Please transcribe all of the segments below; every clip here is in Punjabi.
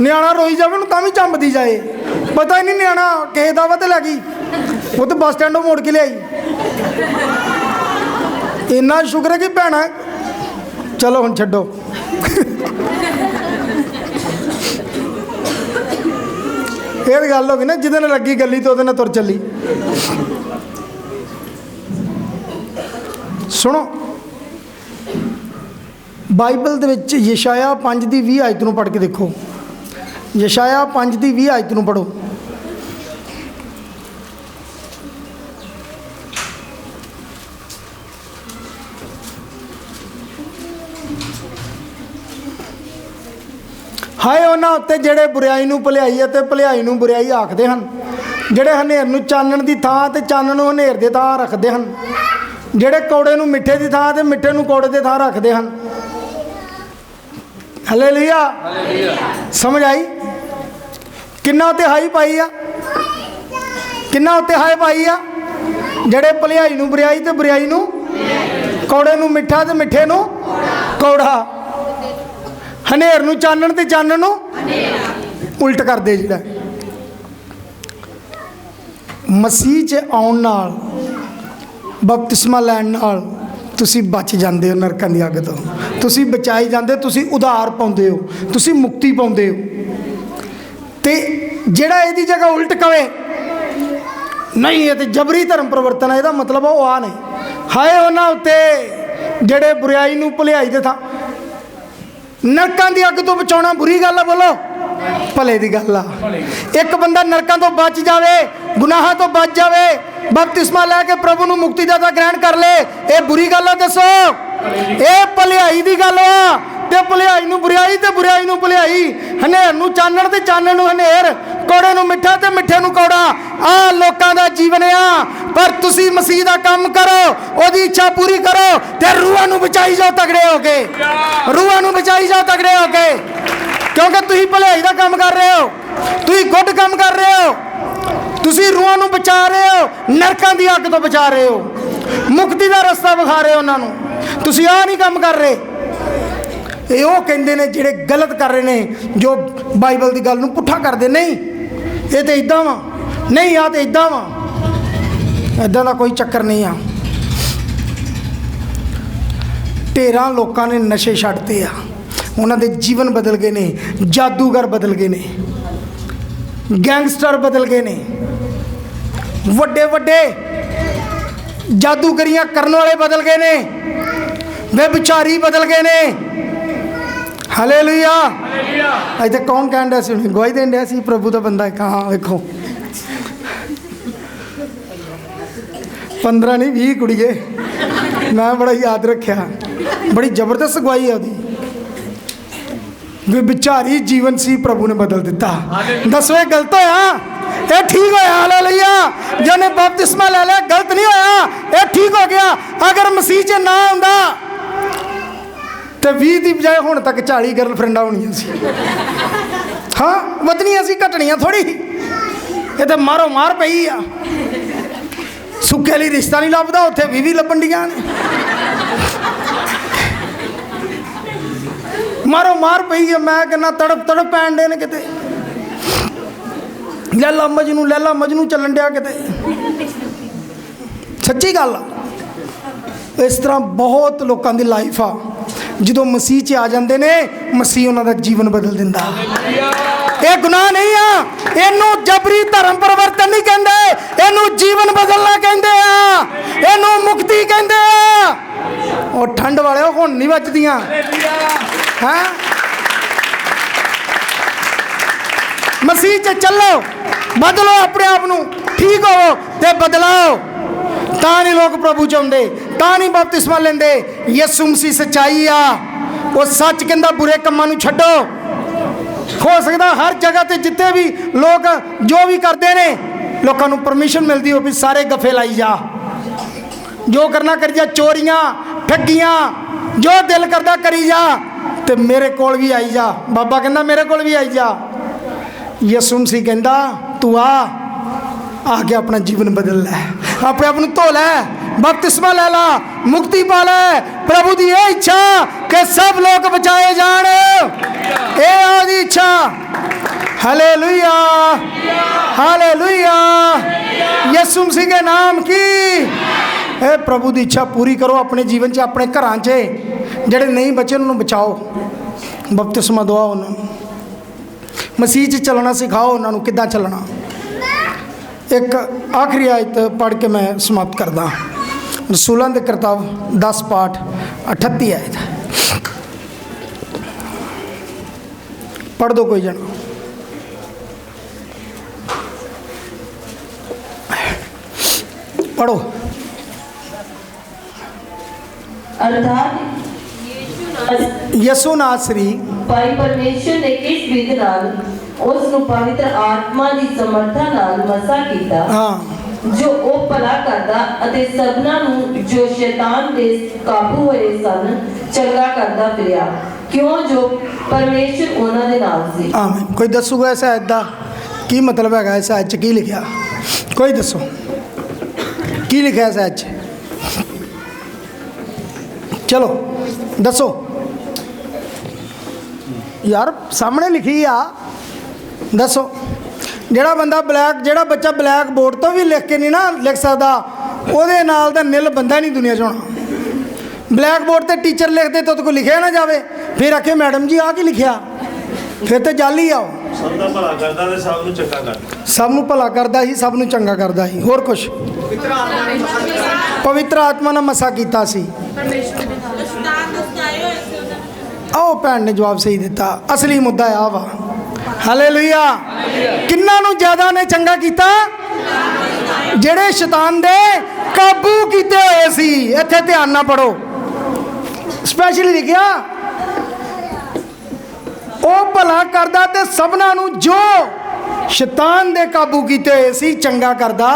ਨਿਆਣਾ ਰੋਈ ਜਾਵੇ ਉਹਨੂੰ ਤਾਂ ਵੀ ਚੰਬਦੀ ਜਾਏ। ਪਤਾ ਹੀ ਨਹੀਂ ਨਿਆਣਾ ਕਿਸੇ ਦਾ ਵਾ ਤੇ ਲੈ ਗਈ। ਉਹ ਤੇ ਬੱਸ ਸਟੈਂਡੋਂ ਮੋੜ ਕੇ ਲਿਆਈ। ਇੰਨਾ ਸ਼ੁਕਰ ਹੈ ਕਿ ਭੈਣਾ, ਚਲੋ ਹੁਣ ਛੱਡੋ। ਇਹ ਗੱਲ ਹੋ ਗਈ ਨਾ, ਜਿਹਦੇ ਨਾਲ ਲੱਗੀ ਗੱਲੀ ਤੇ ਉਹਦੇ ਨਾਲ ਤੁਰ ਚੱਲੀ। ਸੁਣੋ, ਬਾਈਬਲ ਦੇ ਵਿੱਚ ਯਸ਼ਾਇਆ 5 ਦੀ 20 ਆਇਤ ਨੂੰ ਪੜ੍ਹ ਕੇ ਦੇਖੋ। ਯਸ਼ਾਇਆ 5 ਦੀ 20 ਆਇਤ ਨੂੰ ਪੜ੍ਹੋ। ਹਾਏ ਉਹਨਾਂ ਉੱਤੇ ਜਿਹੜੇ ਬੁਰਾਈ ਨੂੰ ਭਲਾਈ ਅਤੇ ਭਲਾਈ ਨੂੰ ਬੁਰਾਈ ਆਖਦੇ ਹਨ ਜਿਹੜੇ ਹਨੇਰ ਨੂੰ ਚਾਨਣ ਦੀ ਥਾਂ ਤੇ ਚਾਨਣ ਨੂੰ ਹਨੇਰ ਦੇ ਥਾਂ ਰੱਖਦੇ ਹਨ ਜਿਹੜੇ ਕੌੜੇ ਨੂੰ ਮਿੱਠੇ ਦੀ ਥਾਂ ਤੇ ਮਿੱਠੇ ਨੂੰ ਕੌੜੇ ਦੇ ਥਾਂ ਰੱਖਦੇ ਹਨ। ਹਾਲੇਲੂਇਆ ਸਮਝ ਆਈ? ਕਿੰਨਾ ਉੱਤੇ ਹਾਈ ਪਾਈ ਆ? ਕਿੰਨਾ ਉੱਤੇ ਹਾਈ ਪਾਈ ਆ? ਜਿਹੜੇ ਭਲਾਈ ਨੂੰ ਬਰਿਆਈ ਤੇ ਬਰਿਆਈ ਨੂੰ ਕੌੜੇ ਨੂੰ ਮਿੱਠਾ ਤੇ ਮਿੱਠੇ ਨੂੰ ਕੌੜਾ। ਹਨੇਰ ਨੂੰ ਚਾਨਣ ਤੇ ਚਾਨਣ ਨੂੰ ਉਲਟ ਕਰਦੇ ਜਿਹੜਾ। ਮਸੀਹ 'ਚ ਆਉਣ ਨਾਲ, ਬਪਤਿਸਮਾ ਲੈਣ ਨਾਲ ਤੁਸੀਂ ਬਚ ਜਾਂਦੇ ਹੋ ਨਰਕਾਂ ਦੀ ਅੱਗ ਤੋਂ। ਤੁਸੀਂ ਬਚਾਈ ਜਾਂਦੇ ਤੁਸੀਂ ਉਧਾਰ ਪਾਉਂਦੇ ਹੋ, ਤੁਸੀਂ ਮੁਕਤੀ ਪਾਉਂਦੇ ਹੋ। ਤੇ ਜਿਹੜਾ ਇਹਦੀ ਜਗ੍ਹਾ ਉਲਟ ਕਵੇ, ਨਹੀਂ, ਇਹ ਤੇ ਜਬਰੀ ਧਰਮ ਪਰਿਵਰਤਨ ਹੈ ਇਹਦਾ ਮਤਲਬ ਉਹ ਆ ਨੇ ਹਾਏ, ਉਹਨਾਂ ਉੱਤੇ ਜਿਹੜੇ ਬੁਰਾਈ ਨੂੰ ਭਲਾਈ ਦੇ ਥਾਂ। ਨਰਕਾਂ ਦੀ ਅੱਗ ਤੋਂ ਬਚਾਉਣਾ ਬੁਰੀ ਗੱਲ ਆ, ਬੋਲੋ। ਭਲੇ ਦੀ ਗੱਲ ਆ। ਇੱਕ ਬੰਦਾ ਨਰਕਾਂ ਤੋਂ ਬਚ ਜਾਵੇ, ਗੁਨਾਹਾਂ ਤੋਂ ਬਚ ਜਾਵੇ, ਬਪਤਿਸਮਾ ਲੈ ਕੇ ਪ੍ਰਭੂ ਨੂੰ ਮੁਕਤੀ ਦਾਤਾ ਗ੍ਰਹਿਣ ਕਰ ਲੇ, ਇਹ ਬੁਰੀ ਗੱਲ ਆ, ਦੱਸੋ। ਇਹ ਭਲਾਈ ਦੀ ਗੱਲ ਆ। ਤੇ ਭਲਾਈ ਨੂੰ ਬੁਰਾਈ ਤੇ ਬੁਰਾਈ ਨੂੰ ਭਲਾਈ ਹਨੇਰ ਨੂੰ ਚਾਨਣ ਤੇ ਚਾਨਣ ਨੂੰ ਹਨੇਰ ਕੋੜੇ ਨੂੰ ਮਿੱਠਾ ਤੇ ਮਿੱਠੇ ਨੂੰ ਕੌੜਾ। ਆ ਲੋਕਾਂ ਦਾ ਜੀਵਨ ਆ, ਪਰ ਤੁਸੀਂ ਮਸੀਹ ਦਾ ਕੰਮ ਕਰੋ, ਉਹਦੀ ਇੱਛਾ ਪੂਰੀ ਕਰੋ ਤੇ ਰੂਹਾਂ ਨੂੰ ਬਚਾਈ ਜਾਓ ਤਗੜੇ ਹੋ ਕੇ। ਰੂਹਾਂ ਨੂੰ ਬਚਾਈ ਜਾਓ ਤਗੜੇ ਹੋ ਕੇ। ਕਿਉਂਕਿ ਤੁਸੀਂ ਭਲਾਈ ਦਾ ਕੰਮ ਕਰ ਰਹੇ ਹੋ, ਤੁਸੀਂ ਗੁੱਡ ਕੰਮ ਕਰ ਰਹੇ ਹੋ। ਤੁਸੀਂ ਰੂਹਾਂ ਨੂੰ ਬਚਾ ਰਹੇ ਹੋ, ਨਰਕਾਂ ਦੀ ਅੱਗ ਤੋਂ ਬਚਾ ਰਹੇ ਹੋ। ਮੁਕਤੀ ਦਾ ਰਸਤਾ ਵਿਖਾ ਰਹੇ ਹੋ ਉਹਨਾਂ ਨੂੰ। ਤੁਸੀਂ ਆਹ ਨਹੀਂ ਕੰਮ ਕਰ ਰਹੇ। ਇਹ ਉਹ ਕਹਿੰਦੇ ਨੇ ਜਿਹੜੇ ਗਲਤ ਕਰ ਰਹੇ ਨੇ, ਜੋ ਬਾਈਬਲ ਦੀ ਗੱਲ ਨੂੰ ਪੁੱਠਾ ਕਰਦੇ, ਨਹੀਂ, ਇਹ ਤੇ ਇਦਾਂ ਵਾ, ਨਹੀਂ ਆ ਤੇ ਇਦਾਂ ਵਾ ਇਦਾਂ ਦਾ ਕੋਈ ਚੱਕਰ ਨਹੀਂ ਆ। ਢੇਰਾਂ ਲੋਕਾਂ ਨੇ ਨਸ਼ੇ ਛੱਡਤੇ ਆ। ਉਹਨਾਂ ਦੇ ਜੀਵਨ ਬਦਲ ਗਏ ਨੇ, ਜਾਦੂਗਰ ਬਦਲ ਗਏ ਨੇ, ਗੈਂਗਸਟਰ ਬਦਲ ਗਏ ਨੇ, ਵੱਡੇ ਵੱਡੇ ਜਾਦੂਗਰੀਆਂ ਕਰਨ ਵਾਲੇ ਬਦਲ ਗਏ ਨੇ ਵੇ ਵਿਚਾਰੀ ਬਦਲ ਗਏ ਨੇ। ਹਾਲੇਲੂਇਆ ਹਾਲੇਲੂਇਆ ਇੱਥੇ ਕੌਣ ਡਿਆ ਸੀ? ਗਵਾਹੀ ਦੇਣ ਡਿਆ ਸੀ ਪ੍ਰਭੂ ਦਾ ਬੰਦਾ ਇੱਕ ਹਾਂ ਵੇਖੋ। 15 ਨਹੀਂ 20 ਕੁੜੀਏ। ਮੈਂ ਬੜਾ ਯਾਦ ਰੱਖਿਆ। ਬੜੀ ਜ਼ਬਰਦਸਤ ਗਵਾਹੀ ਹੈ ਉਹਦੀ। ਵੀ ਵਿਚਾਰੀ ਜੀਵਨ ਸੀ ਪ੍ਰਭੂ ਨੇ ਬਦਲ ਦਿੱਤਾ। ਦੱਸੋ ਇਹ ਗਲਤ ਹੋਇਆ? ਇਹ ਠੀਕ ਹੋਇਆ? ਹਾਲੇਲੂਇਆ ਜਿਹਨੇ ਬਪਤਿਸਮਾ ਲੈ ਲਿਆ ਗਲਤ ਨਹੀਂ ਹੋਇਆ। ਇਹ ਠੀਕ ਹੋ ਗਿਆ। ਅਗਰ ਮਸੀਹ 'ਚ ਨਾ ਹੁੰਦਾ ਤੇ 20 ਦੀ ਬਜਾਏ ਹੁਣ ਤੱਕ 40 ਗਰਲਫ੍ਰੈਂਡਾਂ ਹੋਣੀਆਂ ਸੀ। ਹਾਂ, ਵਧਣੀਆਂ ਸੀ, ਘਟਣੀਆਂ ਥੋੜੀ ਇਹ ਤਾਂ ਮਾਰੋ ਮਾਰ ਪਈ ਆ। ਸੁੱਕੇ ਲਈ ਰਿਸ਼ਤਾ ਨਹੀਂ ਲੱਭਦਾ, ਉੱਥੇ 20 ਵੀ ਲੱਭਣ ਡੀਆਂ ਨੇ। ਮਾਰੋ ਮਾਰ ਪਈ ਆ, ਮੈਂ ਕਹਿੰਦਾ ਤੜਪ ਤੜਪ ਪੈਣ ਦੇ ਨੇ ਕਿਤੇ। ਲੈਲਾ ਮਜਨੂ ਲੈਲਾ ਮਜਨੂ ਚੱਲਣ ਡਿਆ ਕਿਤੇ। ਸੱਚੀ ਗੱਲ ਆ। ਇਸ ਤਰ੍ਹਾਂ ਬਹੁਤ ਲੋਕਾਂ ਦੀ ਲਾਈਫ ਆ। ਜਦੋਂ ਮਸੀਹ 'ਚ ਆ ਜਾਂਦੇ ਨੇ ਮਸੀਹ ਉਹਨਾਂ ਦਾ ਜੀਵਨ ਬਦਲ ਦਿੰਦਾ। ਇਹ ਗੁਨਾਹ ਨਹੀਂ ਆ ਇਹਨੂੰ ਜਬਰੀ ਧਰਮ ਪਰਿਵਰਤਨ ਨਹੀਂ ਕਹਿੰਦੇ ਇਹਨੂੰ ਜੀਵਨ ਬਦਲਣਾ ਕਹਿੰਦੇ ਆ ਇਹਨੂੰ ਮੁਕਤੀ ਕਹਿੰਦੇ ਆ। ਉਹ ਠੰਡ ਵਾਲਿਓ ਹੁਣ ਨਹੀਂ ਵੱਜਦੀਆਂ। ਹਾਂ? ਮਸੀਹ 'ਚ ਚੱਲੋ ਬਦਲੋ ਆਪਣੇ ਆਪ ਨੂੰ ਠੀਕ ਹੋਵੋ ਤੇ ਬਦਲਾਓ। ਤਾਂ ਨਹੀਂ ਲੋਕ ਪ੍ਰਭੂ ਚ ਆਉਂਦੇ ਤਾਂ ਨਹੀਂ ਬਪਤਿਸਮਾ ਲੈਂਦੇ? ਯਿਸੂ ਮਸੀਹ ਸਚਾਈ ਆ। ਉਹ ਸੱਚ ਕਹਿੰਦਾ, ਬੁਰੇ ਕੰਮਾਂ ਨੂੰ ਛੱਡੋ। ਹੋ ਸਕਦਾ ਹਰ ਜਗ੍ਹਾ ਤੇ ਜਿੱਥੇ ਵੀ ਲੋਕ ਜੋ ਵੀ ਕਰਦੇ ਨੇ, ਲੋਕਾਂ ਨੂੰ ਪਰਮਿਸ਼ਨ ਮਿਲਦੀ ਹੋਵੇ ਸਾਰੇ ਗੱਫੇ ਲਾਈ ਜਾ। ਜੋ ਕਰਨਾ ਕਰੀ ਜਾ, ਚੋਰੀਆਂ, ਠੱਗੀਆਂ, ਜੋ ਦਿਲ ਕਰਦਾ ਕਰੀ ਜਾ ਤੇ ਮੇਰੇ ਕੋਲ ਵੀ ਆਈ ਜਾ। ਬਾਬਾ ਕਹਿੰਦਾ, ਮੇਰੇ ਕੋਲ ਵੀ ਆਈ ਜਾ। ਯਿਸੂ ਸੀ ਕਹਿੰਦਾ, ਤੂੰ ਆ ਆ ਕੇ ਆਪਣਾ ਜੀਵਨ ਬਦਲ ਲੈ। ਆਪਣੇ ਆਪ ਨੂੰ ਧੋ ਲੈ। ਬਪਤਿਸਮਾ ਲੈ ਲਾ, ਮੁਕਤੀ ਪਾ ਲੈ। ਪ੍ਰਭੂ ਦੀ ਇਹ ਇੱਛਾ ਕਿ ਸਭ ਲੋਕ ਬਚਾਏ ਜਾਣ। ਇਹ ਆਦੀ ਇੱਛਾ। ਹਾਲੇਲੂਇਆ ਹਾਲੇਲੂਇਆ ਯਿਸੂ ਮਸੀਹ ਦੇ ਨਾਮ ਕੀ? ਇਹ ਪ੍ਰਭੂ ਦੀ ਇੱਛਾ ਪੂਰੀ ਕਰੋ ਆਪਣੇ ਜੀਵਨ 'ਚ, ਆਪਣੇ ਘਰਾਂ 'ਚ। ਜਿਹੜੇ ਨਹੀਂ ਬਚੇ, ਉਹਨਾਂ ਨੂੰ ਬਚਾਓ। ਬਪਤਿਸਮਾ ਦਿਵਾਓ ਉਹਨਾਂ ਨੂੰ। ਮਸੀਹ 'ਚ ਚੱਲਣਾ ਸਿਖਾਓ ਉਹਨਾਂ ਨੂੰ ਕਿੱਦਾਂ ਚੱਲਣਾ। ਇੱਕ ਆਖਰੀ ਆਇਤ ਪੜ੍ਹ ਕੇ ਮੈਂ ਸਮਾਪਤ ਕਰਦਾ। ਰਸੂਲਾਂ ਦੇ ਕਰਤੱਵ 10 ਪਾਠ 38 ਆਇਤ। ਪੜ੍ਹ ਦੋ ਕੋਈ ਜਣਾ। ਪੜੋ ਅਰਥਾਤ ਯਸੂ ਨਾਸਰੀ ਭਾਈ ਪਰਮੇਸ਼ਰ ਨੇ ਕਿਸ ਵਿਧ ਨਾਲ ਉਸ ਨੂੰ ਪਵਿੱਤਰ ਆਤਮਾ ਦੀ ਸਮਰੱਥਾ ਨਾਲ ਮਸਾ ਕੀਤਾ? ਹਾਂ। ਜੋ ਉਹ ਭਲਾ ਕਰਦਾ ਅਤੇ ਸਭਨਾਂ ਨੂੰ ਜੋ ਸ਼ੈਤਾਨ ਦੇ ਕਾਬੂ ਹੋਏ ਸਨ, ਚੰਗਾ ਕਰਦਾ ਫਿਰਿਆ। ਕਿਉਂ ਜੋ ਪਰਮੇਸ਼ਰ ਉਹਨਾਂ ਦੇ ਨਾਲ ਸੀ? ਆਮੀਨ। ਕੋਈ ਦੱਸੂਗਾ ਇਸ ਆਇਤ ਦਾ? ਕੀ ਮਤਲਬ ਹੈਗਾ ਇਸ ਆਇਤ 'ਚ? ਕੀ ਲਿਖਿਆ? ਕੋਈ ਦੱਸੋ। ਕੀ ਲਿਖਿਆ ਇਸ ਆਇਤ 'ਚ? ਚਲੋ, ਦੱਸੋ। ਯਾਰ, ਸਾਹਮਣੇ ਲਿਖੀ ਆ। ਦੱਸੋ। ਜਿਹੜਾ ਬੰਦਾ ਬਲੈਕ ਜਿਹੜਾ ਬੱਚਾ ਬਲੈਕ ਬੋਰਡ ਤੋਂ ਵੀ ਲਿਖ ਕੇ ਨਹੀਂ ਨਾ ਲਿਖ ਸਕਦਾ ਉਹਦੇ ਨਾਲ ਦਾ ਨਿਲ ਬੰਦਾ ਨਹੀਂ ਦੁਨੀਆ 'ਚ ਹੋਣਾ। ਬਲੈਕ ਬੋਰਡ ਤੇ ਟੀਚਰ ਲਿਖਦੇ ਤਾਂ ਉਹਦੇ ਕੋਲ ਲਿਖਿਆ ਨਾ ਜਾਵੇ ਫਿਰ ਆਖੇ ਮੈਡਮ ਜੀ ਆ ਕੀ ਲਿਖਿਆ? ਫਿਰ ਤੇ ਜਾਲੀ ਆਓ ਸਭ ਦਾ ਭਲਾ ਕਰਦਾ ਤੇ ਸਭ ਨੂੰ ਚੰਗਾ ਕਰਦਾ। ਸਭ ਨੂੰ ਭਲਾ ਕਰਦਾ ਹੀ ਸਭ ਨੂੰ ਚੰਗਾ ਕਰਦਾ ਹੀ ਹੋਰ ਕੁਛ। ਪਵਿੱਤਰ ਆਤਮਾ ਨੇ ਮਸਾ ਕੀਤਾ। ਸੀ। ਆਓ ਭੈਣ ਨੇ ਜਵਾਬ ਸਹੀ ਦਿੱਤਾ। ਅਸਲੀ ਮੁੱਦਾ ਆ ਵਾ। ਹਾਲੇਲੂਇਆ ਕਿੰਨਾਂ ਨੂੰ ਜ਼ਿਆਦਾ ਨੇ ਚੰਗਾ ਕੀਤਾ? ਜਿਹੜੇ ਸ਼ੈਤਾਨ ਦੇ ਕਾਬੂ ਕੀਤੇ ਹੋਏ ਸੀ, ਇੱਥੇ ਧਿਆਨ ਨਾਲ ਪੜੋ ਸਪੈਸ਼ਲੀ ਲਿਖਿਆ, ਉਹ ਭਲਾ ਕਰਦਾ ਤੇ ਸਭਨਾਂ ਨੂੰ ਜੋ ਸ਼ੈਤਾਨ ਦੇ ਕਾਬੂ ਕੀਤੇ ਹੋਏ ਸੀ, ਚੰਗਾ ਕਰਦਾ,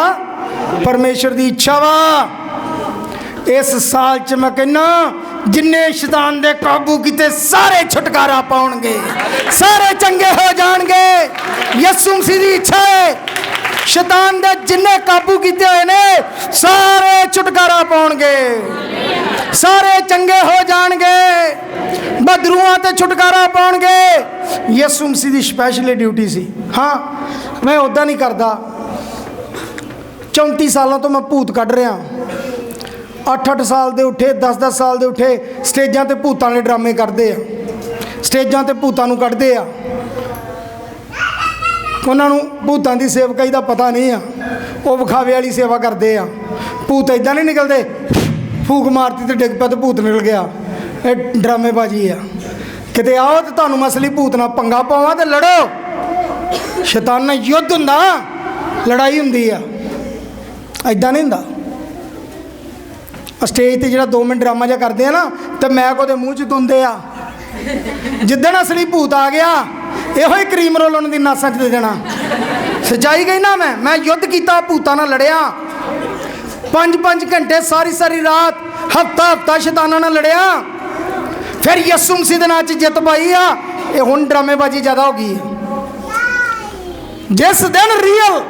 ਪਰਮੇਸ਼ਰ ਦੀ ਇੱਛਾ ਵਾ। ਇਸ ਸਾਲ ਚ ਮੈਂ ਕਹਿੰਨਾ, ਜਿੰਨੇ ਸ਼ੈਤਾਨ ਦੇ ਕਾਬੂ ਕੀਤੇ ਸਾਰੇ ਛੁਟਕਾਰਾ ਪਾਉਣਗੇ। ਸਾਰੇ ਚੰਗੇ ਹੋ ਜਾਣਗੇ। ਯਿਸੂ ਮਸੀਹ ਦੀ ਇੱਛਾ ਹੈ। ਸ਼ੈਤਾਨ ਦੇ ਜਿੰਨੇ ਕਾਬੂ ਕੀਤੇ ਹੋਏ ਨੇ, ਸਾਰੇ ਛੁਟਕਾਰਾ ਪਾਉਣਗੇ। ਸਾਰੇ ਚੰਗੇ ਹੋ ਜਾਣਗੇ। ਬਦਰੂਆਂ ਤੇ ਛੁਟਕਾਰਾ ਪਾਉਣਗੇ। ਯਿਸੂ ਮਸੀਹ ਦੀ ਸਪੈਸ਼ਲ ਡਿਊਟੀ ਸੀ। ਹਾਂ, ਮੈਂ ਉਦਾਂ ਨਹੀਂ ਕਰਦਾ। 34 ਸਾਲਾਂ ਤੋਂ ਮੈਂ ਭੂਤ ਕੱਢ ਰਿਹਾ। 8-8 ਸਾਲ ਦੇ ਉੱਠੇ 10-10 ਸਾਲ ਦੇ ਉੱਠੇ, ਸਟੇਜਾਂ ਤੇ ਭੂਤਾਂ ਦੇ ਡਰਾਮੇ ਕਰਦੇ ਆ। ਸਟੇਜਾਂ ਤੇ ਭੂਤਾਂ ਨੂੰ ਕੱਢਦੇ ਆ। ਉਹਨਾਂ ਨੂੰ ਭੂਤਾਂ ਦੀ ਸੇਵਕਾਈ ਦਾ ਪਤਾ ਨਹੀਂ ਆ। ਉਹ ਵਿਖਾਵੇ ਵਾਲੀ ਸੇਵਾ ਕਰਦੇ ਆ। ਭੂਤ ਇਦਾਂ ਨਹੀਂ ਨਿਕਲਦੇ। ਫੂਕ ਮਾਰਤੀ ਤੇ ਡਿੱਗ ਪਿਆ ਤੇ ਭੂਤ ਨਿਕਲ ਗਿਆ। ਇਹ ਡਰਾਮੇਬਾਜ਼ੀ ਆ। ਕਿਤੇ ਆਓ ਤੇ ਤੁਹਾਨੂੰ ਮਸਲੀ ਭੂਤ ਨਾਲ ਪੰਗਾ ਪਾਵਾਂ ਤੇ ਲੜੋ। ਸ਼ੈਤਾਨ ਨਾਲ ਯੁੱਧ ਹੁੰਦਾ। ਲੜਾਈ ਹੁੰਦੀ ਆ। ਇਦਾਂ ਨਹੀਂ ਹੁੰਦਾ। ਸਟੇਜ ਤੇ ਜਿਹੜਾ 2 ਮਿੰਟ ਡਰਾਮਾ ਜਿਹਾ ਕਰਦੇ ਆ ਨਾ, ਤੇ ਮੈਂ ਕੋਦੇ ਮੂੰਹ 'ਚ ਤੁੰਦੇ ਆ। ਜਿੱਦਣ ਅਸਲੀ ਭੂਤ ਆ ਗਿਆ, ਇਹੋ ਹੀ ਕਰੀਮ ਰੋਲ ਉਹਨਾਂ ਦੀ ਨਾਸਾਂ 'ਚ ਦੇ ਦੇਣਾ। ਸਜਾਈ ਗਈ ਨਾ ਮੈਂ ਮੈਂ ਯੁੱਧ ਕੀਤਾ, ਭੂਤਾਂ ਨਾਲ ਲੜਿਆ। ਪੰਜ ਪੰਜ ਘੰਟੇ ਸਾਰੀ ਸਾਰੀ ਰਾਤ, ਹਫਤਾ ਹਫਤਾ ਸ਼ੈਤਾਨਾਂ ਨਾਲ ਲੜਿਆ। ਫਿਰ ਯਿਸੂ ਮਸੀਹ ਦੇ ਨਾਂ 'ਚ ਜਿੱਤ ਪਾਈ ਆ, ਇਹ ਹੁਣ ਡਰਾਮੇਬਾਜ਼ੀ ਜ਼ਿਆਦਾ ਹੋ ਗਈ ਜਿਸ ਦਿਨ ਰੀਅਲ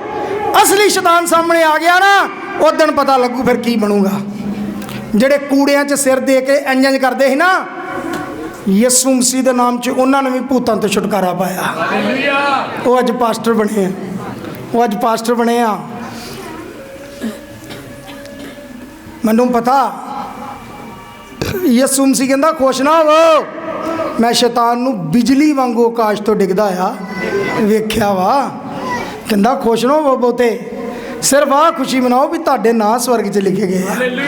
ਅਸਲੀ ਸ਼ੈਤਾਨ ਸਾਹਮਣੇ ਆ ਗਿਆ ਨਾ, ਉਸ ਦਿਨ ਪਤਾ ਲੱਗੂ ਫਿਰ ਕੀ ਬਣੂਗਾ। ਜਿਹੜੇ ਕੂੜਿਆਂ 'ਚ ਸਿਰ ਦੇ ਕੇ ਇੰਜ ਕਰਦੇ ਸੀ ਨਾ ਯਿਸੂ ਮਸੀਹ ਦੇ ਨਾਮ 'ਚ ਉਹਨਾਂ ਨੇ ਵੀ ਭੂਤਾਂ ਤੋਂ ਛੁਟਕਾਰਾ ਪਾਇਆ। ਉਹ ਅੱਜ ਪਾਸਟਰ ਬਣੇ ਆ। ਉਹ ਅੱਜ ਪਾਸਟਰ ਬਣੇ ਆ। ਮੈਨੂੰ ਪਤਾ ਯਿਸੂ ਮਸੀਹ ਕਹਿੰਦਾ ਖੁਸ਼ ਨਾ ਹੋਵੋ ਮੈਂ ਸ਼ੈਤਾਨ ਨੂੰ ਬਿਜਲੀ ਵਾਂਗੂ ਆਕਾਸ਼ ਤੋਂ ਡਿੱਗਦਾ ਆ। ਵੇਖਿਆ ਵਾ। ਕਹਿੰਦਾ ਖੁਸ਼ ਨਾ ਹੋਵੋ ਬਹੁਤੇ। ਸਿਰਫ ਆ ਖੁਸ਼ੀ ਮਨਾਓ ਵੀ ਤੁਹਾਡੇ ਨਾਂ ਸਵਰਗ 'ਚ ਲਿਖੇ ਗਏ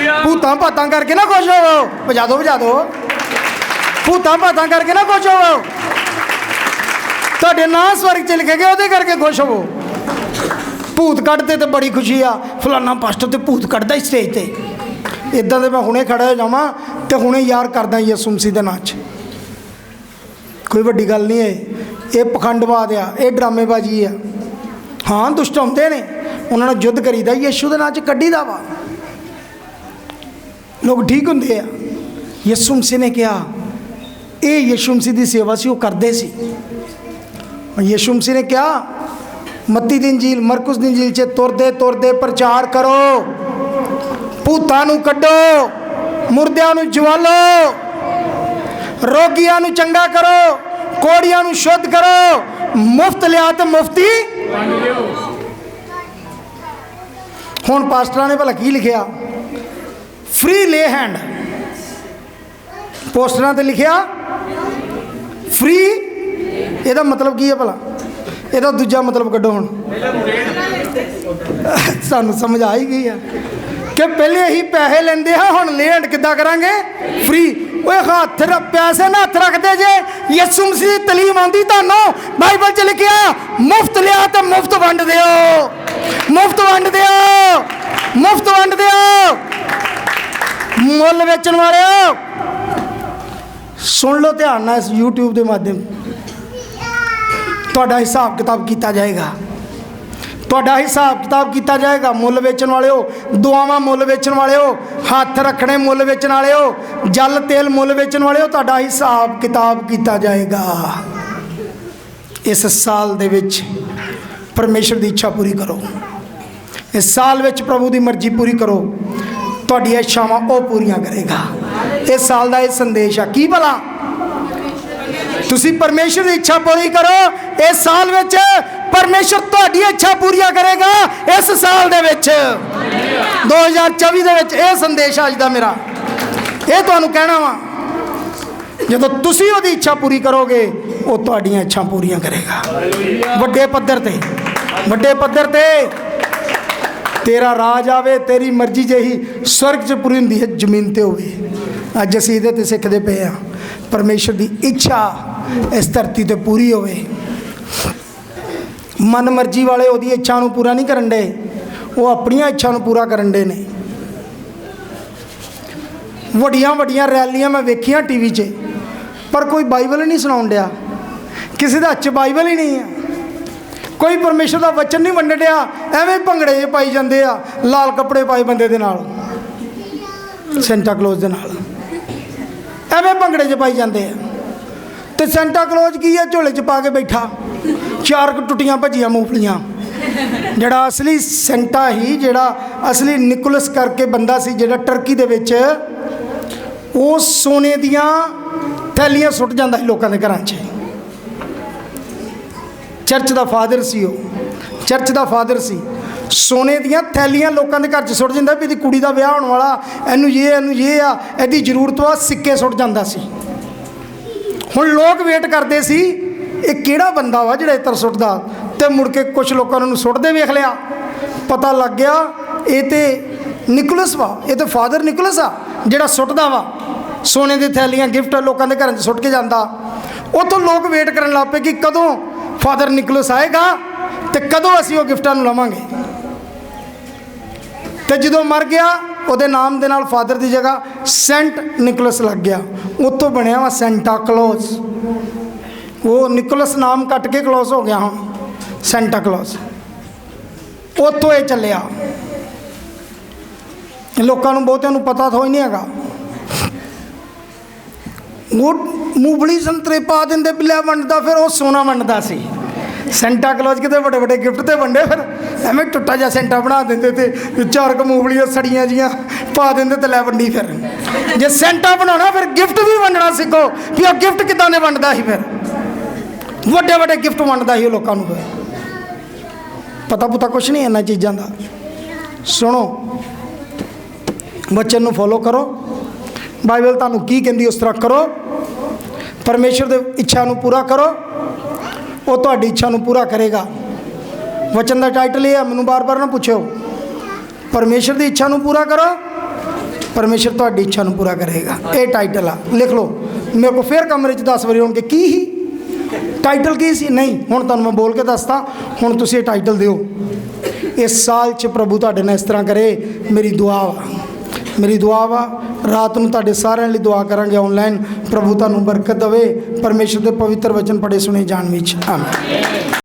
ਆ। ਭੂਤਾਂ ਭਾਤਾਂ ਕਰਕੇ ਨਾ ਖੁਸ਼ ਹੋਵੋ। ਵਜਾ ਦਿਓ ਵਜਾ ਦਿਓ ਭੂਤਾਂ ਭਾਤਾਂ ਕਰਕੇ ਨਾ ਖੁਸ਼ ਹੋਵੋ। ਤੁਹਾਡੇ ਨਾਂ ਸਵਰਗ 'ਚ ਲਿਖੇ ਗਏ ਉਹਦੇ ਕਰਕੇ ਖੁਸ਼ ਹੋਵੋ। ਭੂਤ ਕੱਢਦੇ ਤੇ ਬੜੀ ਖੁਸ਼ੀ ਆ। ਫਲਾਨਾ ਪਾਸਟਰ ਤੇ ਭੂਤ ਕੱਢਦਾ ਸਟੇਜ ਤੇ। ਇਦਾਂ ਦੇ ਮੈਂ ਹੁਣੇ ਖੜਾ ਹੋ ਜਾਵਾਂ ਤੇ ਹੁਣੇ ਯਾਰ ਕਰਦਾ ਯਿਸੂ ਮਸੀਹ ਦੇ ਨਾਂ 'ਚ। ਕੋਈ ਵੱਡੀ ਗੱਲ ਨਹੀਂ ਹੈ। ਇਹ ਪਖੰਡਵਾਦ ਆ। ਇਹ ਡਰਾਮੇਬਾਜ਼ੀ ਆ। ਹਾਂ ਦੁਸ਼ਟ ਹੁੰਦੇ ਨੇ। ਉਹਨਾਂ ਨਾਲ ਯੁੱਧ ਕਰੀਦਾ, ਯਿਸੂ ਦੇ ਨਾਂ 'ਚ ਕੱਢੀਦਾ ਵਾ। ਲੋਕ ਠੀਕ ਹੁੰਦੇ ਆ। ਯਿਸੂ ਮਸੀਹ ਨੇ ਕਿਹਾ, ਇਹ ਯਿਸੂ ਮਸੀਹ ਦੀ ਸੇਵਾ ਸੀ, ਉਹ ਕਰਦੇ ਸੀ। ਯਿਸੂ ਮਸੀਹ ਨੇ ਕਿਹਾ, ਮੱਤੀ ਦੀ ਇੰਜੀਲ, ਮਰਕਸ ਦੀ ਇੰਜੀਲ 'ਚ ਤੁਰਦੇ ਤੁਰਦੇ ਪ੍ਰਚਾਰ ਕਰੋ। ਭੂਤਾਂ ਨੂੰ ਕੱਢੋ, ਮੁਰਦਿਆਂ ਨੂੰ ਜਵਾਲੋ। ਰੋਗੀਆਂ ਨੂੰ ਚੰਗਾ ਕਰੋ, ਕੋੜੀਆਂ ਨੂੰ ਸ਼ੁੱਧ ਕਰੋ। ਮੁਫਤ ਲਿਆ ਤੇ ਮੁਫਤੀ ਹੁਣ ਪਾਸਟਰਾਂ ਨੇ ਭਲਾ ਕੀ ਲਿਖਿਆ? ਫ੍ਰੀ ਲੇ ਹੈਂਡ ਪੋਸਟਰਾਂ ਤੇ ਲਿਖਿਆ ਫ੍ਰੀ ਇਹਦਾ ਮਤਲਬ ਕੀ ਹੈ ਭਲਾ? ਇਹਦਾ ਦੂਜਾ ਮਤਲਬ ਕੱਢੋ ਹੁਣ। ਸਾਨੂੰ ਸਮਝ ਆ ਹੀ ਗਈ ਆ। ਕਿ ਪਹਿਲੇ ਅਸੀਂ ਪੈਸੇ ਲੈਂਦੇ ਹਾਂ, ਹੁਣ ਲੈਂਡ ਕਿੱਦਾਂ ਕਰਾਂਗੇ? ਫ੍ਰੀ ਓਏ ਹੱਥ ਰ- ਪੈਸੇ ਨਾ ਹੱਥ ਰੱਖਦੇ ਜੇ। ਯਿਸੂ ਮਸੀਹ ਦੀ ਤਾਲੀਮ ਆਉਂਦੀ, ਤੁਹਾਨੂੰ ਬਾਈਬਲ 'ਚ ਲਿਖਿਆ, ਮੁਫਤ ਲਿਆ ਤੇ ਮੁਫਤ ਵੰਡ ਦਿਓ। ਮੁਫਤ ਵੰਡ ਦਿਓ, ਮੁਫਤ ਵੰਡ ਦਿਓ। ਮੁੱਲ ਵੇਚਣ ਵਾਲਿਓ, ਸੁਣ ਲਓ ਧਿਆਨ ਨਾਲ ਇਸ YouTube ਦੇ ਮਾਧਿਅਮ। ਤੁਹਾਡਾ ਹਿਸਾਬ ਕਿਤਾਬ ਕੀਤਾ ਜਾਏਗਾ। ਤੁਹਾਡਾ ਹਿਸਾਬ ਕਿਤਾਬ ਕੀਤਾ ਜਾਏਗਾ, ਮੁੱਲ ਵੇਚਣ ਵਾਲਿਓ, ਦੁਆਵਾਂ ਮੁੱਲ ਵੇਚਣ ਵਾਲਿਓ, ਹੱਥ ਰੱਖਣੇ ਮੁੱਲ ਵੇਚਣ ਵਾਲਿਓ, ਜਲ, ਤੇਲ ਮੁੱਲ ਵੇਚਣ ਵਾਲਿਓ, ਤੁਹਾਡਾ ਹਿਸਾਬ ਕਿਤਾਬ ਕੀਤਾ ਜਾਏਗਾ। ਇਸ ਸਾਲ ਦੇ ਵਿੱਚ ਪਰਮੇਸ਼ਰ ਦੀ ਇੱਛਾ ਪੂਰੀ ਕਰੋ। ਇਸ ਸਾਲ ਵਿੱਚ ਪ੍ਰਭੂ ਦੀ ਮਰਜ਼ੀ ਪੂਰੀ ਕਰੋ। ਤੁਹਾਡੀਆਂ ਇੱਛਾਵਾਂ ਉਹ ਪੂਰੀਆਂ ਕਰੇਗਾ। ਇਸ ਸਾਲ ਦਾ ਇਹ ਸੰਦੇਸ਼ ਆ। ਕੀ ਭਲਾ? ਤੁਸੀਂ ਪਰਮੇਸ਼ਰ ਦੀ ਇੱਛਾ ਪੂਰੀ ਕਰੋ। ਇਸ ਸਾਲ ਵਿੱਚ ਪਰਮੇਸ਼ਰ ਤੁਹਾਡੀ ਇੱਛਾ ਪੂਰੀਆਂ ਕਰੇਗਾ। ਇਸ ਸਾਲ ਦੇ ਵਿੱਚ। 2024 ਦੇ ਵਿੱਚ ਇਹ ਸੰਦੇਸ਼ ਅੱਜ ਦਾ ਮੇਰਾ। ਇਹ ਤੁਹਾਨੂੰ ਕਹਿਣਾ ਵਾ, ਜਦੋਂ ਤੁਸੀਂ ਉਹਦੀ ਇੱਛਾ ਪੂਰੀ ਕਰੋਗੇ, ਉਹ ਤੁਹਾਡੀਆਂ ਇੱਛਾ ਪੂਰੀਆਂ ਕਰੇਗਾ। ਵੱਡੇ ਪੱਧਰ ਤੇ। ਵੱਡੇ ਪੱਧਰ ਤੇ। ਤੇਰਾ ਰਾਜ ਆਵੇ, ਤੇਰੀ ਮਰਜ਼ੀ ਜਿਹੀ ਸਵਰਗ 'ਚ ਪੂਰੀ ਹੁੰਦੀ ਹੈ, ਜ਼ਮੀਨ ਤੇ ਹੋਵੇ। ਅੱਜ ਅਸੀਂ ਇਹਦੇ ਤੇ ਸਿੱਖਦੇ ਪਏ ਆ ਪਰਮੇਸ਼ਰ ਦੀ ਇੱਛਾ ਇਸ ਧਰਤੀ ਤੇ ਪੂਰੀ ਹੋਵੇ। ਮਨ ਮਰਜ਼ੀ ਵਾਲੇ ਉਹਦੀ ਇੱਛਾ ਨੂੰ ਪੂਰਾ ਨਹੀਂ ਕਰਨ ਦੇ। ਉਹ ਆਪਣੀਆਂ ਇੱਛਾ ਨੂੰ ਪੂਰਾ ਕਰਨ ਦੇ ਨੇ। ਵੱਡੀਆਂ ਵੱਡੀਆਂ ਰੈਲੀਆਂ ਮੈਂ ਵੇਖੀਆਂ ਟੀਵੀ 'ਚ, ਪਰ ਕੋਈ ਬਾਈਬਲ ਨਹੀਂ ਸੁਣਾਉਣ ਡਿਆ। ਕਿਸੇ ਦਾ ਹੱਥ 'ਚ ਬਾਈਬਲ ਹੀ ਨਹੀਂ ਹੈ। ਕੋਈ ਪਰਮੇਸ਼ਰ ਦਾ ਵਚਨ ਨਹੀਂ ਵੰਡਣ ਡਿਆ, ਐਵੇਂ ਭੰਗੜੇ ਜਿਹੇ ਪਾਈ ਜਾਂਦੇ ਆ, ਲਾਲ ਕੱਪੜੇ ਪਾਏ ਬੰਦੇ ਦੇ ਨਾਲ, ਸੈਂਟਾ ਕਲੋਜ਼ ਦੇ ਨਾਲ। ਐਵੇਂ ਭੰਗੜੇ 'ਚ ਪਾਈ ਜਾਂਦੇ ਆ। ਤੇ ਸੈਂਟਾ ਕਲੋਜ਼ ਕੀ ਆ? ਝੋਲੇ 'ਚ ਪਾ ਕੇ ਬੈਠਾ। ਚਾਰ ਕੁ ਟੁੱਟੀਆਂ ਭੱਜੀਆਂ ਮੂੰਗਫਲੀਆਂ ਜਿਹੜਾ ਅਸਲੀ ਸੈਂਟਾ ਹੀ, ਜਿਹੜਾ ਅਸਲੀ ਨਿਕੋਲਸ ਕਰਕੇ ਬੰਦਾ ਸੀ, ਜਿਹੜਾ ਟਰਕੀ ਦੇ ਵਿੱਚ, ਉਹ ਸੋਨੇ ਦੀਆਂ ਥੈਲੀਆਂ ਸੁੱਟ ਜਾਂਦਾ ਸੀ ਲੋਕਾਂ ਦੇ ਘਰਾਂ 'ਚ। ਚਰਚ ਦਾ ਫਾਦਰ ਸੀ ਉਹ। ਚਰਚ ਦਾ ਫਾਦਰ ਸੀ। ਸੋਨੇ ਦੀਆਂ ਥੈਲੀਆਂ ਲੋਕਾਂ ਦੇ ਘਰ 'ਚ ਸੁੱਟ ਜਾਂਦਾ ਵੀ ਇਹਦੀ ਕੁੜੀ ਦਾ ਵਿਆਹ ਹੋਣ ਵਾਲਾ, ਇਹਨੂੰ ਇਹ ਇਹਨੂੰ ਇਹ ਆ, ਇਹਦੀ ਜ਼ਰੂਰਤ ਵਾ ਸਿੱਕੇ ਸੁੱਟ ਜਾਂਦਾ ਸੀ। ਹੁਣ ਲੋਕ ਵੇਟ ਕਰਦੇ ਸੀ, ਇਹ ਕਿਹੜਾ ਬੰਦਾ ਵਾ ਜਿਹੜਾ ਇਤਰ ਸੁੱਟਦਾ? ਤੇ ਮੁੜ ਕੇ ਕੁਝ ਲੋਕਾਂ ਨੂੰ ਸੁੱਟਦੇ ਵੇਖ ਲਿਆ। ਪਤਾ ਲੱਗ ਗਿਆ, ਇਹ ਤੇ ਨਿਕੋਲਸ ਵਾ, ਇਹ ਤੇ ਫਾਦਰ ਨਿਕੋਲਸ ਆ, ਜਿਹੜਾ ਸੁੱਟਦਾ ਵਾ। ਸੋਨੇ ਦੀ ਥੈਲੀਆਂ, ਗਿਫਟ ਲੋਕਾਂ ਦੇ ਘਰਾਂ 'ਚ ਸੁੱਟ ਕੇ ਜਾਂਦਾ। ਉਤੋਂ ਲੋਕ ਵੇਟ ਕਰਨ ਲੱਗ ਪਏ ਕਿ ਕਦੋਂ ਫਾਦਰ ਨਿਕਲਸ ਆਏਗਾ ਤੇ ਕਦੋਂ ਅਸੀਂ ਉਹ ਗਿਫਟਾਂ ਨੂੰ ਲਵਾਂਗੇ? ਤੇ ਜਦੋਂ ਮਰ ਗਿਆ, ਉਹਦੇ ਨਾਮ ਦੇ ਨਾਲ ਫਾਦਰ ਦੀ ਜਗ੍ਹਾ ਸੈਂਟ ਨਿਕੋਲਸ ਲੱਗ ਗਿਆ। ਉਤੋਂ ਬਣਿਆ ਵਾ ਸੈਂਟਾ ਕਲੋਜ਼ ਉਹ ਨਿਕੋਲਸ ਨਾਮ ਕੱਟ ਕੇ ਕਲੋਜ਼ ਹੋ ਗਿਆ ਹੁਣ। ਸੈਂਟਾ ਕਲੋਜ਼ ਉਤੋਂ ਇਹ ਚੱਲਿਆ। ਲੋਕਾਂ ਨੂੰ ਬਹੁਤਿਆਂ ਨੂੰ ਪਤਾ ਥੋਈ ਨਹੀਂ ਹੈਗਾ। ਉਹ ਮੂੰਗਫਲੀ ਸੰਤਰੇ ਪਾ ਦਿੰਦੇ ਬਿੱਲਿਆ ਵੰਡਦਾ, ਫਿਰ ਉਹ ਸੋਨਾ ਵੰਡਦਾ ਸੀ। ਸੈਂਟਾ ਕਲੌਜ ਕਿਤੇ ਵੱਡੇ ਵੱਡੇ ਗਿਫਟ ਤੇ ਵੰਡੇ, ਫਿਰ ਐਵੇਂ ਟੁੱਟਾ ਜਿਹਾ ਸੈਂਟਾ ਬਣਾ ਦਿੰਦੇ ਤੇ ਚਾਰ ਕੁ ਮੂੰਗਫਲੀਆਂ, ਸੜੀਆਂ ਜੀਆਂ ਪਾ ਦਿੰਦੇ ਤੇ ਲੈ ਵੰਡੀ ਫਿਰ। ਜੇ ਸੈਂਟਾ ਬਣਾਉਣਾ, ਫਿਰ ਗਿਫਟ ਵੀ ਵੰਡਣਾ ਸਿੱਖੋ ਵੀ ਉਹ ਗਿਫਟ ਕਿਦਾਂ ਦੇ ਵੰਡਦਾ ਸੀ ਫਿਰ। ਵੱਡੇ ਵੱਡੇ ਗਿਫਟ ਵੰਡਦਾ ਸੀ ਉਹ ਲੋਕਾਂ ਨੂੰ ਫਿਰ। ਪਤਾ ਪੁਤਾ ਕੁਛ ਨਹੀਂ ਇਹਨਾਂ ਚੀਜ਼ਾਂ ਦਾ। ਸੁਣੋ ਬਚਨ ਨੂੰ ਫੋਲੋ ਕਰੋ। ਬਾਈਬਲ ਤੁਹਾਨੂੰ ਕੀ ਕਹਿੰਦੀ ਉਸ ਤਰ੍ਹਾਂ ਕਰੋ। ਪਰਮੇਸ਼ਰ ਦੇ ਇੱਛਾ ਨੂੰ ਪੂਰਾ ਕਰੋ। ਉਹ ਤੁਹਾਡੀ ਇੱਛਾ ਨੂੰ ਪੂਰਾ ਕਰੇਗਾ। ਵਚਨ ਦਾ ਟਾਈਟਲ ਇਹ ਹੈ, ਮੈਨੂੰ ਬਾਰ-ਬਾਰ ਨਾ ਪੁੱਛਿਓ। ਪਰਮੇਸ਼ਰ ਦੀ ਇੱਛਾ ਨੂੰ ਪੂਰਾ ਕਰੋ, ਪਰਮੇਸ਼ਰ ਤੁਹਾਡੀ ਇੱਛਾ ਨੂੰ ਪੂਰਾ ਕਰੇਗਾ। ਇਹ ਟਾਈਟਲ ਆ। ਲਿਖ ਲਓ। ਮੇਰੇ ਕੋ ਫੇਰ ਕਮਰੇ 'ਚ 10 ਵਾਰੀ ਹੋਣਗੇ, ਕੀ ਹੀ ਟਾਈਟਲ ਕੀ ਸੀ? ਨਹੀਂ, ਹੁਣ ਤੁਹਾਨੂੰ ਮੈਂ ਬੋਲ ਕੇ ਦੱਸਦਾ। ਹੁਣ ਤੁਸੀਂ ਇਹ ਟਾਈਟਲ ਦਿਓ। ਇਸ ਸਾਲ 'ਚ ਪ੍ਰਭੂ ਤੁਹਾਡੇ ਨਾਲ ਇਸ ਤਰ੍ਹਾਂ ਕਰੇ, ਮੇਰੀ ਦੁਆ ਵਾ। ਮੇਰੀ ਦੁਆ ਵਾ, ਰਾਤ ਨੂੰ ਤੁਹਾਡੇ ਸਾਰਿਆਂ ਲਈ ਦੁਆ ਕਰਾਂਗੇ ਆਨਲਾਈਨ ਪ੍ਰਭੂ ਤੁਹਾਨੂੰ ਬਰਕਤ ਦੇਵੇ। ਪਰਮੇਸ਼ਰ ਦੇ ਪਵਿੱਤਰ ਵਚਨ ਪੜੇ ਸੁਣੇ ਜਾਣ ਵਿੱਚ। ਆਮੀਨ